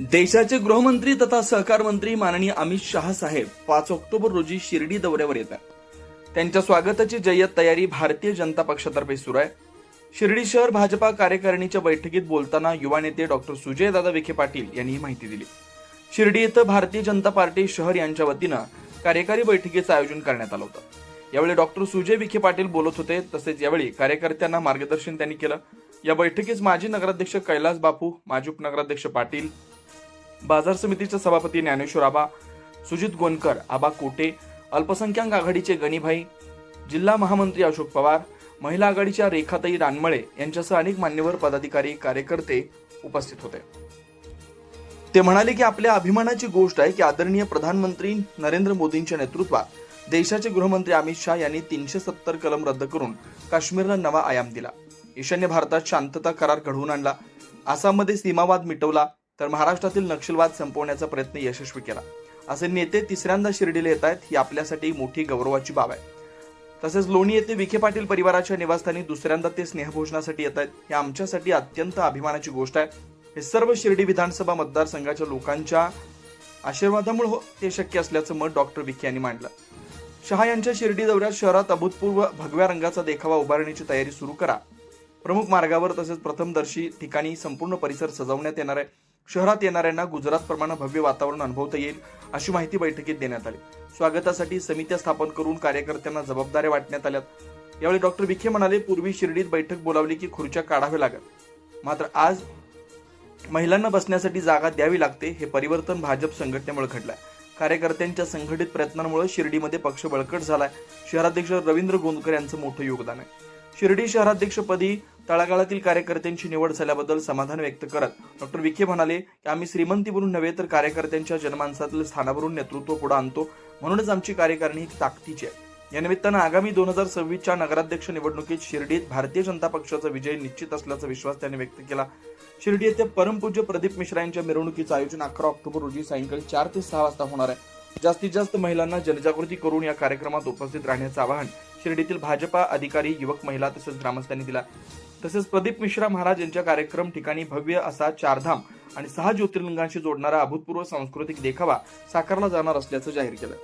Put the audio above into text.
देशाचे गृहमंत्री तथा सहकार मंत्री माननीय अमित शहा साहेब पाच ऑक्टोबर रोजी शिर्डी दौऱ्यावर येतात त्यांच्या स्वागताची जय्यत तयारी भारतीय जनता पक्षातर्फे सुरू आहे. शिर्डी शहर भाजपा कार्यकारिणीच्या बैठकीत बोलताना युवा नेते डॉक्टर सुजयदादा विखे पाटील यांनी ही माहिती दिली. शिर्डी इथं भारतीय जनता पार्टी शहर यांच्या वतीनं कार्यकारी बैठकीचं आयोजन करण्यात आलं होतं. यावेळी डॉक्टर सुजय विखे पाटील बोलत होते तसेच यावेळी कार्यकर्त्यांना मार्गदर्शन त्यांनी केलं. या बैठकीस माजी नगराध्यक्ष कैलास बापू माजी उपनगराध्यक्ष पाटील बाजार समितीचे सभापती ज्ञानेश्वर आबा सुजित गोनकर आबा कोटे अल्पसंख्याक आघाडीचे गणिभाई जिल्हा महामंत्री अशोक पवार महिला आघाडीच्या रेखाताई रानमळे यांच्यासह अनेक मान्यवर पदाधिकारी कार्यकर्ते उपस्थित होते. ते म्हणाले की आपल्या अभिमानाची गोष्ट आहे की आदरणीय प्रधानमंत्री नरेंद्र मोदींच्या नेतृत्वात देशाचे गृहमंत्री अमित शहा यांनी तीनशे सत्तर कलम रद्द करून काश्मीरला नवा आयाम दिला. ईशान्य भारतात शांतता करार घडवून आणला. आसाममध्ये सीमावाद मिटवला. तर महाराष्ट्रातील नक्षलवाद संपवण्याचा प्रयत्न यशस्वी केला. असे नेते तिसऱ्यांदा शिर्डीला येत आहेत ही आपल्यासाठी मोठी गौरवाची बाब आहे. तसेच लोणी येथे विखे पाटील परिवाराच्या निवासस्थानी दुसऱ्यांदा ते स्नेहभोजनासाठी येत आहेत हे आमच्यासाठी अत्यंत अभिमानाची गोष्ट आहे. हे सर्व शिर्डी विधानसभा मतदारसंघाच्या लोकांच्या आशीर्वादामुळे हो- ते शक्य असल्याचं मत डॉक्टर विखे यांनी मांडलं. शहा यांच्या शिर्डी दौऱ्यात शहरात अभूतपूर्व भगव्या रंगाचा देखावा उभारण्याची तयारी सुरू करा. प्रमुख मार्गावर तसेच प्रथमदर्शी ठिकाणी संपूर्ण परिसर सजवण्यात येणार आहे. शहरात येणाऱ्यांना गुजरातप्रमाणे भव्य वातावरण अनुभवता येईल अशी माहिती बैठकीत देण्यात आली. स्वागतासाठी समित्या स्थापन करून कार्यकर्त्यांना जबाबदाऱ्या वाटण्यात आल्यात. यावेळी डॉक्टर विखे म्हणाले पूर्वी शिर्डीत बैठक बोलावली की खुर्च्या काढाव्या लागत. मात्र आज महिलांना बसण्यासाठी जागा द्यावी लागते हे परिवर्तन भाजप संघटनेमुळे घडलंय. कार्यकर्त्यांच्या संघटित प्रयत्नांमुळे शिर्डीमध्ये पक्ष बळकट झालाय. शहराध्यक्ष रवींद्र गोंदकर यांचं मोठं योगदान आहे. शिर्डी शहराध्यक्षपदी तळागाळातील कार्यकर्त्यांची निवड झाल्याबद्दल समाधान व्यक्त करत डॉक्टर विखे म्हणाले की आम्ही श्रीमंतीवरून नव्हे तर कार्यकर्त्यांच्या जनमानसातील स्थानावरून नेतृत्व पुढे आणतो. म्हणूनच आमची कार्यकारिणी ही ताकदीची आहे. या निमित्तानं आगामी दोन हजार सव्वीसच्या नगराध्यक्ष निवडणुकीत शिर्डीत भारतीय जनता पक्षाचा विजय निश्चित असल्याचा विश्वास त्यांनी व्यक्त केला. शिर्डी येथे परमपूज्य प्रदीप मिश्रा यांच्या मिरवणुकीचं आयोजन अकरा ऑक्टोबर रोजी सायंकाळी चार ते सहा वाजता होणार आहे. जास्तीत जास्त महिलांना जनजागृती करून या कार्यक्रमात उपस्थित राहण्याचं आवाहन शिर्डीतील भाजपा अधिकारी युवक महिला तसेच ग्रामस्थांनी दिला. तसेच प्रदीप मिश्रा महाराज यांच्या कार्यक्रम ठिकाणी भव्य असा चारधाम आणि सहा ज्योतिर्लिंगांशी जोडणारा अभूतपूर्व सांस्कृतिक देखावा साकारला जाणार असल्याचं जाहीर केलं.